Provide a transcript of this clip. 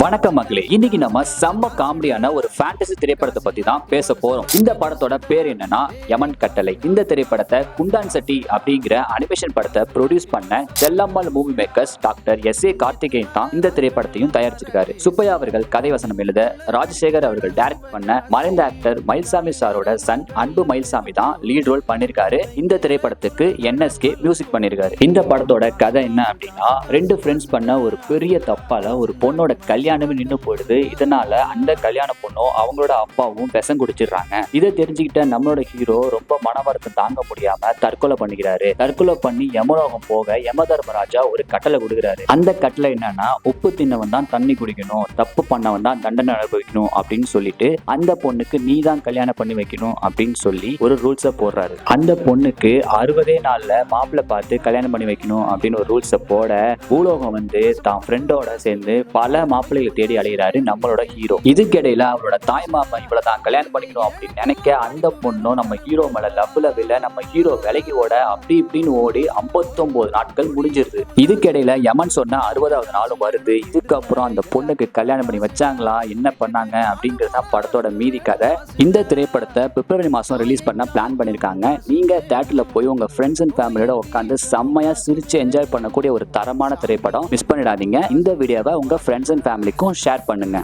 வணக்கம் மக்களே இன்னைக்கு நம்ம செம்ம காமெடியான ஒரு ஃபேண்டசி திரைப்படத்தை பத்தி தான் பேச போறோம். இந்த படத்தோட பேர் என்னன்னா யமன் கட்டளை. இந்த திரைப்படத்தை குண்டான் செட்டி அப்படிங்கிற அனிமேஷன் படத்தை ப்ரொடியூஸ் பண்ண Chellammal movie makers doctor S A Karthikeyan தான் இந்த திரைப்படத்தையும் தயாரிச்சிருக்காரு. சுப்பையா அவர்கள் கதை வசனம் எழுத ராஜசேகர் அவர்கள் டைரக்ட் பண்ண மறைந்த ஆக்டர் மயில்சாமி சாரோட சன் அன்பு மயில்சாமி தான் லீட் ரோல் பண்ணிருக்காரு. இந்த திரைப்படத்துக்கு என்எஸ்கே மியூசிக் பண்ணிருக்காரு. இந்த படத்தோட கதை என்ன அப்படின்னா ரெண்டு ஃப்ரெண்ட்ஸ் பண்ண ஒரு பெரிய தப்பால ஒரு பொண்ணோட கல்யாணம் நின்று போயிடுது. இதனால அந்த கல்யாண பொண்ணும் அவங்களோட அப்பாவும் விஷம் குடிச்சிடுறாங்க. இதை தெரிஞ்சுக்கிட்ட நம்மளோட ஹீரோ ரொம்ப மன வருத்தம் தாங்க முடியாம தற்கொலை பண்ணிக்கிறாரு. தற்கொலை பண்ணி யமலோகம் போக யம தர்மராஜா ஒரு கட்டளை கொடுக்குறாரு. அந்த கட்டளை என்னன்னா உப்பு தின்னவன் தான் தண்ணி குடிக்கணும் தப்பு பண்ணவன் தான் தண்டனை அனுபவிக்கணும் அப்படின்னு சொல்லிட்டு அந்த பொண்ணுக்கு நீ தான் கல்யாணம் பண்ணி வைக்கணும் அப்படின்னு சொல்லி ஒரு ரூல்ஸை போடுறாரு. அந்த பொண்ணுக்கு அறுபதே நாள்ல மாப்பிள்ளை பார்த்து கல்யாணம் பண்ணி வைக்கணும் அப்படின்னு ஒரு ரூல்ஸை போட பூலோகம் வந்து தான் ஃப்ரெண்டோட சேர்ந்து பல மாப்பிள்ளைகளை தேடி அலைகிறாரு நம்மளோட ஹீரோ இதுக்கிடையில அவரோட தாய் மாமா இவ்வளவு தான் கல்யாணம் பண்ணிக்கணும் அப்படின்னு நினைக்க அந்த பொண்ணும் நம்ம ஹீரோ மேல லவ்ல வில நம்ம ஹீரோ விலகி ஓட அப்படி இப்படின்னு ஓடி 59 நாட்கள் முடிஞ்சிருது. இதுக்கிடையில யமன் சொன்ன அறுபதாவது நாளும் வருது. இதுக்கப்புறம் அந்த பொண்ணுக்கு கல்யாணம் பண்ணி வச்சாங்களா? என்ன பண்ணாங்க? அப்படிங்கிறது தான் படத்தோட மீதி கதை. இந்த திரைப்படத்தை பிப்ரவரி மாசம் ரிலீஸ் பண்ண பிளான் பண்ணிருக்காங்க. நீங்க தேட்டர்ல போய் உங்க ஃப்ரெண்ட்ஸ் அண்ட் ஃபேமிலியோட உட்காந்து செம்மையா சிரிச்சு என்ஜாய் பண்ணக்கூடிய ஒரு தரமான திரைப்படம் மிஸ் பண்ணிடாதீங்க. இந்த வீடியோவை உங்க ஃப்ரெண்ட்ஸ் அண்ட் ஃபேமிலிக்கும் ஷேர் பண்ணுங்க.